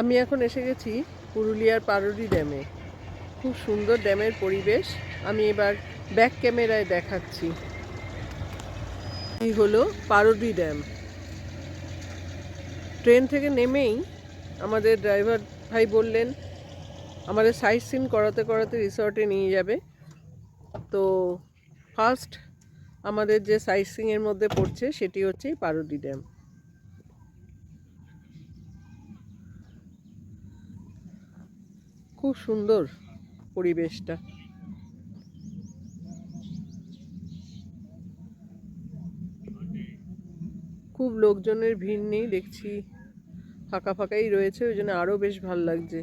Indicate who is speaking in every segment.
Speaker 1: আমি এখন এসে গেছি পুরুলিয়ার পারুরি ড্যামে। খুব সুন্দর ড্যামের পরিবেশ। আমি এবার ব্যাক ক্যামেরায় দেখাচ্ছি। এই হলো পারুরি ড্যাম। ট্রেন থেকে নেমেই আমাদের ড্রাইভার ভাই বললেন, আমাদের সাইট সিন করাতে করাতে রিসর্টে নিয়ে যাবে। তো ফার্স্ট আমাদের যে সাইট সিংয়ের মধ্যে পড়ছে সেটি হচ্ছে পারুরি ড্যাম। খুব সুন্দর পরিবেশটা। খুব লোকজনের ভিড় নেই, দেখছি ফাঁকা ফাঁকাই রয়েছে, ওই জন্য আরও বেশ ভালো লাগছে।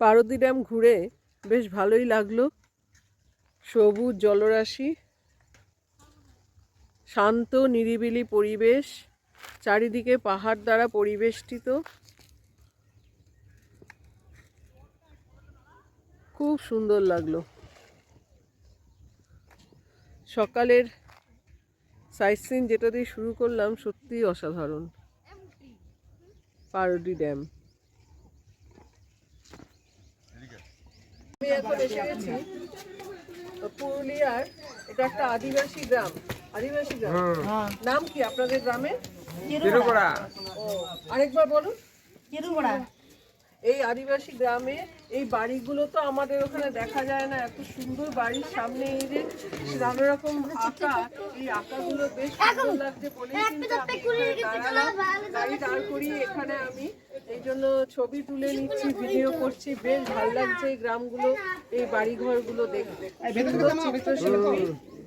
Speaker 1: পারদি ড্যাম ঘুরে বেশ ভালোই লাগল। সবুজ জলরাশি, শান্ত, নিরিবিলি পরিবেশ। চারিদিকে পাহাড় দ্বারা পরিবেষ্টিত। খুব সুন্দর লাগল। সকালের সাইট সিন যেটা দিয়ে শুরু করলাম সত্যিই অসাধারণ। পারডি ড্যাম। আমি এখন এসে গেছি পুরুলিয়ার এটা একটা আদিবাসী গ্রাম। আদিবাসী গ্রাম। নাম কি আপনাদের গ্রামের? আরেকবার বলুন। এই আদিবাসী গ্রামে এই বাড়িগুলো তো আমাদের ওখানে দেখা যায় না এত সুন্দর বাড়ির সামনে এই যে নানা রকম আঁকা এই আঁকাগুলো বেশ সুন্দর লাগছে বলেই কিন্তু আমি দাঁড়ালাম। গাড়ি দাঁড় করিয়ে এখানে আমি এই জন্য ছবি তুলে নিচ্ছি ভিডিও করছি বেশ ভালো লাগছে এই গ্রামগুলো এই বাড়িঘরগুলো দেখতে। সুন্দর চিত্রশিল্পী।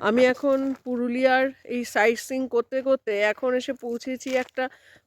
Speaker 1: আমি এখন পুরুলিয়ার এই সাইট সিং করতে করতে এখন এসে পৌঁছেছি একটা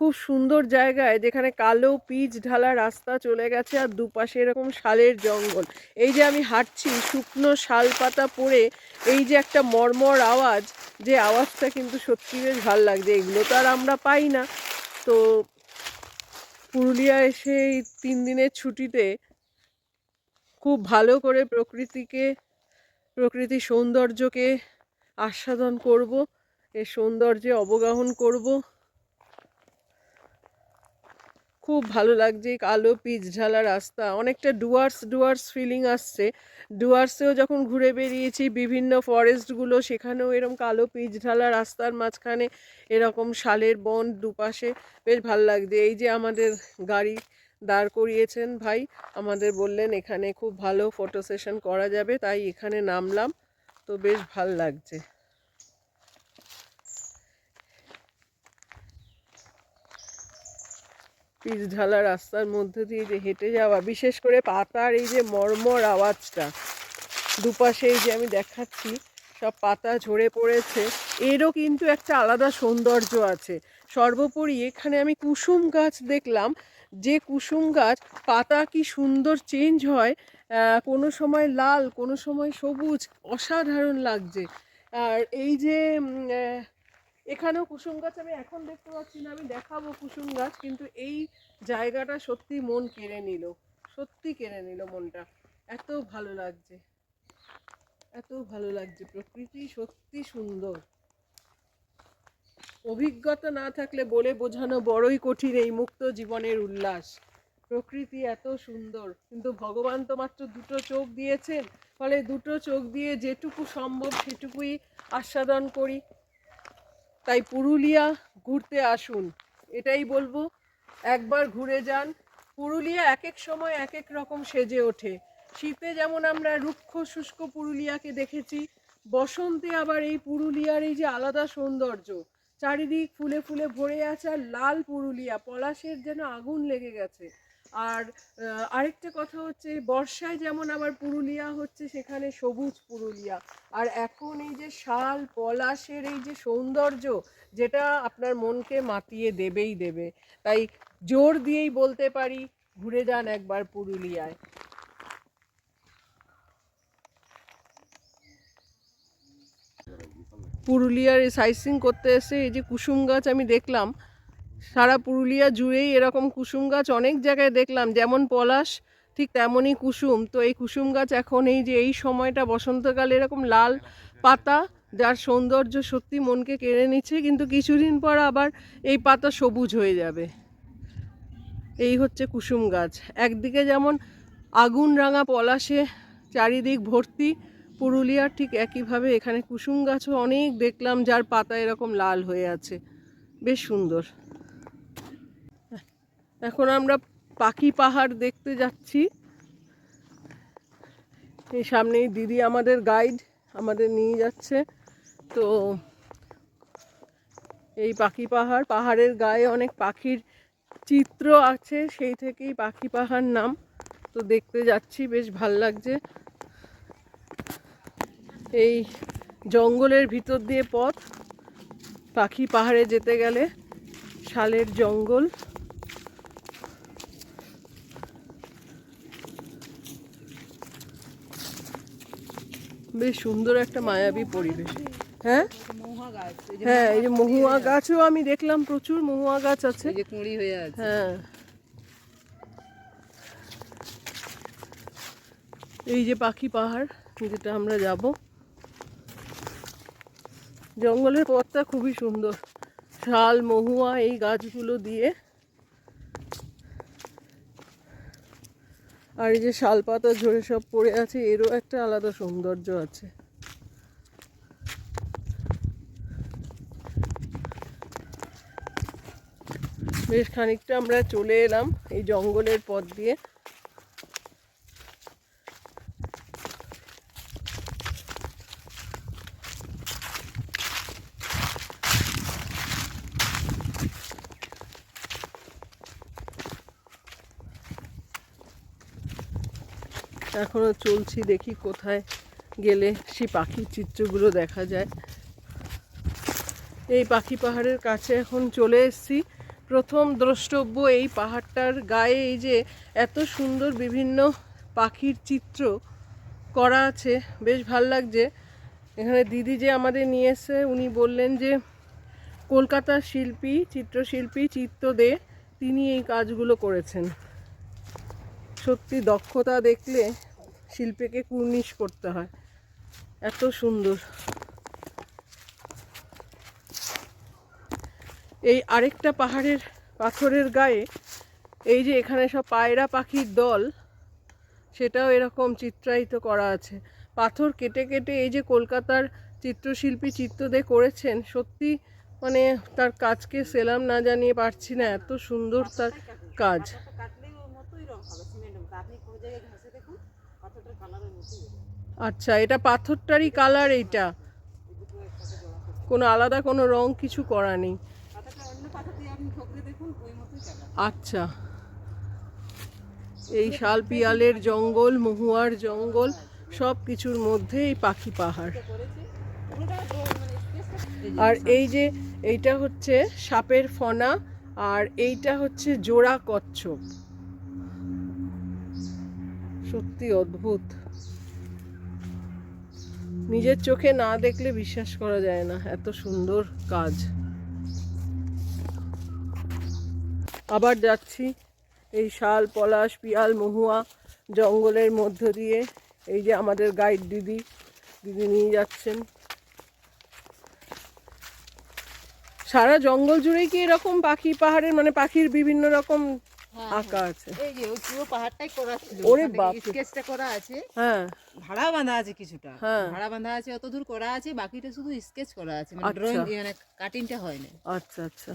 Speaker 1: খুব সুন্দর জায়গায় যেখানে কালো পিচ ঢালা রাস্তা চলে গেছে আর দুপাশে এরকম শালের জঙ্গল। এই যে আমি হাঁটছি, শুকনো শাল পাতা পড়ে এই যে একটা মর্মর আওয়াজ, যে আওয়াজটা কিন্তু সত্যি বেশ ভালো লাগছে। এগুলো তো আর আমরা পাই না। তো পুরুলিয়া এসে এই তিন দিনের ছুটিতে খুব ভালো করে প্রকৃতিকে প্রকৃতির সৌন্দর্যকে আস্বাদন করব, এর সৌন্দর্যে অবগাহন করব। খুব ভালো লাগছে কালো পিচ ঢালা রাস্তা। অনেকটা ডুয়ার্স ডুয়ার্স ফিলিং আসছে। ডুয়ার্সেও যখন ঘুরে বেরিয়েছি, বিভিন্ন ফরেস্টগুলো সেখানেও এরকম কালো পিচ ঢালা রাস্তার মাঝখানে এরকম শালের বন দুপাশে। বেশ ভালো লাগছে। এই যে আমাদের গাড়ি দাঁড় করিয়েছেন ভাই। আমাদের বললেন, এখানে খুব ভালো ফটো সেশন করা যাবে। তাই এখানে নামলাম। তো বেশ ভালো লাগছে। পিচ ঢালা রাস্তার মধ্যে দিয়ে যে হেঁটে যাওয়া, বিশেষ করে পাতার এই যে মর্মর আওয়াজটা, দুপাশে এই যে আমি দেখাচ্ছি, সব পাতা ঝরে পড়েছে। এরও কিন্তু একটা আলাদা সৌন্দর্য আছে। সর্বোপরি এখানে আমি কুসুম গাছ দেখলাম। যে কুসুম গাছ, পাতা কি সুন্দর চেঞ্জ হয় কোনো সময় লাল, কোনো সময় সবুজ, অসাধারণ লাগছে। আর এই যে এখানেও কুসুম গাছ আমি এখন দেখতে পাচ্ছি না, আমি দেখাবো কুসুম গাছ, কিন্তু এই জায়গাটা সত্যি মন কেড়ে নিল, সত্যি কেড়ে নিল মনটা। এত ভালো লাগছে, এত ভালো লাগছে, প্রকৃতি সত্যি সুন্দর। অভিজ্ঞতা না থাকলে বলে বোঝানো বড়ই কঠিন এই মুক্ত জীবনের উল্লাস। প্রকৃতি এত সুন্দর, কিন্তু ভগবান তো মাত্র দুটো চোখ দিয়েছেন। ফলে দুটো চোখ দিয়ে যেটুকু সম্ভব সেটুকুই আস্বাদন করি। তাই পুরুলিয়া ঘুরতে আসুন, এটাই বলব। একবার ঘুরে যান। পুরুলিয়া এক এক সময় এক এক রকম সেজে ওঠে। শীতে যেমন আমরা রুক্ষ শুষ্ক পুরুলিয়াকে দেখেছি, বসন্তে আবার এই পুরুলিয়ার এই যে আলাদা সৌন্দর্য চারিদিক ফুলে ফুলে ভরে আছে আর লাল পুরুলিয়া, পলাশের যেন আগুন লেগে গেছে। আর আরেকটা কথা হচ্ছে, বর্ষায় যেমন আবার পুরুলিয়া হচ্ছে, সেখানে সবুজ পুরুলিয়া। আর এখন এই যে শাল, পলাশের এই যে সৌন্দর্য, যেটা আপনার মনকে মাতিয়ে দেবেই দেবে। তাই জোর দিয়েই বলতে পারি, ঘুরে যান একবার পুরুলিয়ায়। পুরুলিয়ার সাইসিং করতে এসে এই যে কুসুম গাছ আমি দেখলাম, সারা পুরুলিয়া জুড়েই এরকম কুসুম গাছ অনেক জায়গায় দেখলাম, যেমন পলাশ, ঠিক তেমনই কুসুম। তো এই কুসুম গাছ এখন এই যে এই সময়টা বসন্তকালে এরকম লাল পাতা, যার সৌন্দর্য সত্যি মনকে কেড়ে নিচ্ছে, কিন্তু কিছুদিন পর আবার এই পাতা সবুজ হয়ে যাবে। এই হচ্ছে কুসুম গাছ। একদিকে যেমন আগুন রাঙা পলাশে চারিদিক ভর্তি পুরুলিয়ার ঠিক একইভাবে এখানে কুসুম গাছও অনেক দেখলাম, যার পাতা এরকম লাল হয়ে আছে। বেশ সুন্দর। এখন আমরা পাখি পাহাড় দেখতে যাচ্ছি। এই সামনেই দিদি আমাদের গাইড আমাদের নিয়ে যাচ্ছে। তো এই পাখি পাহাড়, পাহাড়ের গায়ে অনেক পাখির চিত্র আছে, সেই থেকেই পাখি পাহাড় নাম। তো দেখতে যাচ্ছি, বেশ ভালো লাগছে। এই জঙ্গলের ভিতর দিয়ে পথ। পাখি পাহাড়ে যেতে গেলে শালের জঙ্গল। বেশ সুন্দর একটা মায়াবী পরিবেশ। হ্যাঁ? হ্যাঁ এই যে মহুয়া গাছও আমি দেখলাম প্রচুর মহুয়া গাছ আছে।
Speaker 2: যে কুঁড়ি হয়ে আছে।
Speaker 1: হ্যাঁ। এই যে পাখি পাহাড় যেটা আমরা যাব। জঙ্গলের পথটা খুবই সুন্দর। শাল, মহুয়া, এই গাছগুলো দিয়ে। আর এই যে শাল পাতা ঝরে সব পড়ে আছে, এরও একটা আলাদা সৌন্দর্য আছে। বেশ খানিকটা আমরা চলে এলাম এই জঙ্গলের পথ দিয়ে। এখনও চলছি, দেখি কোথায় গেলে সেই পাখির চিত্রগুলো দেখা যায়। এই পাখি পাহাড়ের কাছে এখন চলে এসেছি। প্রথম দ্রষ্টব্য এই পাহাড়টার গায়ে এই যে এত সুন্দর বিভিন্ন পাখির চিত্র করা আছে, বেশ ভালো লাগছে। এখানে দিদি যে আমাদের নিয়ে এসে উনি বললেন যে কলকাতার শিল্পী, চিত্রশিল্পী চিত্ত দে তিনি এই কাজগুলো করেছেন। সত্যি দক্ষতা দেখলে শিল্পীকে কুর্নিশ করতে হয়। এত সুন্দর। এই আরেকটা পাহাড়ের পাথরের গায়ে এই যে এখানে সব পায়রা পাখির দল, সেটাও এরকম চিত্রায়িত করা আছে। পাথর কেটে কেটে এই যে কলকাতার চিত্রশিল্পী চিত্র চিত্রদে করেছেন, সত্যি মানে তার কাজকে সেলাম না জানিয়ে পারছি না, এত সুন্দর তার কাজ
Speaker 2: কাটলেই ওর মতোই রং হবে সিমেন্টের মতো আপনি কোনো জায়গায় ঘষে দেখুন পাথরটার কালারের মতোই হবে।
Speaker 1: আচ্ছা এটা পাথরটারই কালার এইটা। কোনো আলাদা কোনো রং কিছু করা নেই। আচ্ছা এই শাল পিয়ালের জঙ্গল, মহুয়ার জঙ্গল, সব কিছুর মধ্যে এই পাখি পাহাড়। আর এই যে এইটা হচ্ছে সাপের ফনা, আর এইটা হচ্ছে জোড়া কচ্ছপ। সত্যি অদ্ভুত। নিজের চোখে না দেখলে বিশ্বাস করা যায় না, এত সুন্দর কাজ। আবার যাচ্ছি এই শাল, পলাশ, পিয়াল, মহুয়া জঙ্গলের মধ্য দিয়ে। এই যে আমাদের গাইড দিদি দিদি নিয়ে যাচ্ছেন। সারা জঙ্গল জুড়েই কি এরকম পাখি, পাহাড়ের মানে পাখির বিভিন্ন রকম আঁকা আছে।
Speaker 2: এই যে ওই পুরো পাহাড়টাই করা ছিল।
Speaker 1: ওরে বাপ
Speaker 2: স্কেচটা করা আছে।
Speaker 1: হ্যাঁ।
Speaker 2: ভাড়া বাঁধা আছে কিছুটা।
Speaker 1: হ্যাঁ।
Speaker 2: ভাড়া বাঁধা আছে অত দূর করা আছে বাকিটা শুধু স্কেচ করা আছে। মানে
Speaker 1: আচ্ছা।
Speaker 2: ড্রয়িং মানে কাটিংটা হয় না।
Speaker 1: আচ্ছা আচ্ছা।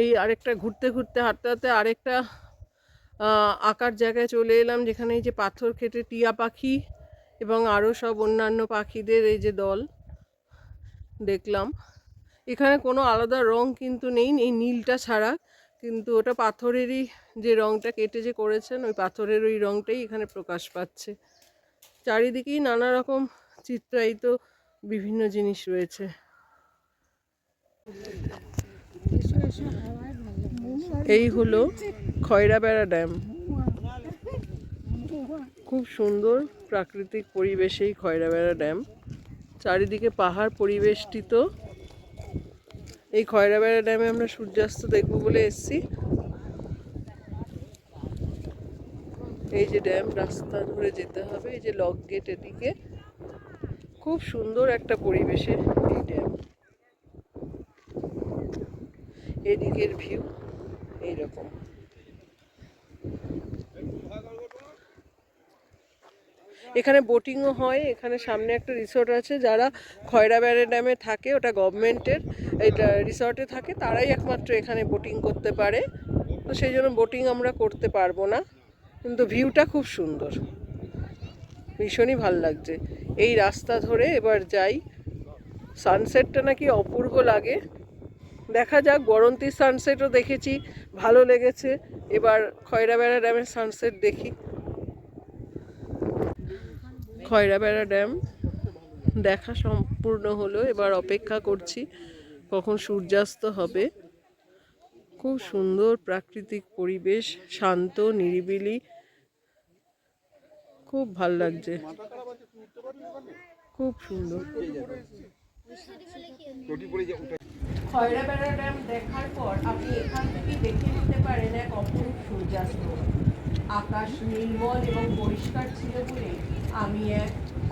Speaker 1: এই আরেকটা ঘুরতে ঘুরতে, হাঁটতে হাঁটতে আরেকটা আঁকার জায়গায় চলে এলাম, যেখানে এই যে পাথর কেটে টিয়া পাখি এবং আরও সব অন্যান্য পাখিদের এই যে দল দেখলাম। এখানে কোনো আলাদা রং কিন্তু নেই, এই নীলটা ছাড়া, কিন্তু ওটা পাথরেরই যে রংটা কেটে যে করেছেন, ওই পাথরের ওই রংটাই এখানে প্রকাশ পাচ্ছে। চারিদিকেই নানা রকম চিত্রায়িত বিভিন্ন জিনিস রয়েছে। এই হলো খয়রাবেড়া ড্যাম। খুব সুন্দর প্রাকৃতিক পরিবেশেই খয়রাবেড়া ড্যাম। চারিদিকে পাহাড় পরিবেষ্টিত। এই খয়রাবেড়া ড্যামে আমরা সূর্যাস্ত দেখব বলে এসেছি। এই যে ড্যাম, রাস্তা ধরে যেতে হবে। এই যে লক গেট এদিকে। খুব সুন্দর একটা পরিবেশে এই ড্যাম। এদিকের ভিউ এইরকম। এখানে বোটিংও হয়, এখানে সামনে একটা রিসোর্ট আছে, যারা খয়রাবেড়া ড্যামে থাকে, ওটা গভর্নমেন্টের এটা রিসর্টে থাকে, তারাই একমাত্র এখানে বোটিং করতে পারে। তো সেই জন্য বোটিং আমরা করতে পারব না, কিন্তু ভিউটা খুব সুন্দর। ভীষণই ভালো লাগছে। এই রাস্তা ধরে এবার যাই। সানসেটটা নাকি অপূর্ব লাগে। দেখা যাক বরন্তির সানসেটও দেখেছি, ভালো লেগেছে। এবার খয়রাবেড়া ড্যামের সানসেট দেখি। খয়রাবেড়া ড্যাম দেখা সম্পূর্ণ হলো, এবার অপেক্ষা করছি কখন সূর্যাস্ত হবে। খুব সুন্দর প্রাকৃতিক পরিবেশ, শান্ত, নিরিবিলি। খুব ভালো লাগছে। খুব সুন্দর। খয়রাবেড়া ড্যাম দেখার পর আপনি এখান থেকে দেখে নিতে পারেন এক অপরূপ সূর্যাস্ত। আকাশ নির্মল এবং পরিষ্কার ছিল বলে আমি এক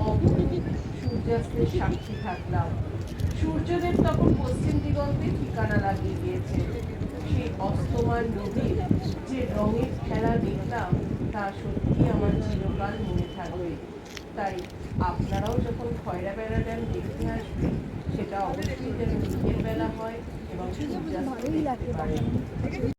Speaker 1: অপরূপ সূর্যাস্তের সাক্ষী থাকলাম। সূর্যদেব তখন পশ্চিম দিগন্তে ঠিকানা লাগিয়ে দিয়েছে সেই অস্তমান নদীর যে রঙের খেলা দেখলাম, তা সত্যি আমার চিরকাল মনে থাকবে। তাই আপনারাও যখন খয়রাবেড়া ড্যাম দেখতে আসবেন সেটা অবশ্যই যেন বিকেল বেলা হয় এবং সূর্যাস্ত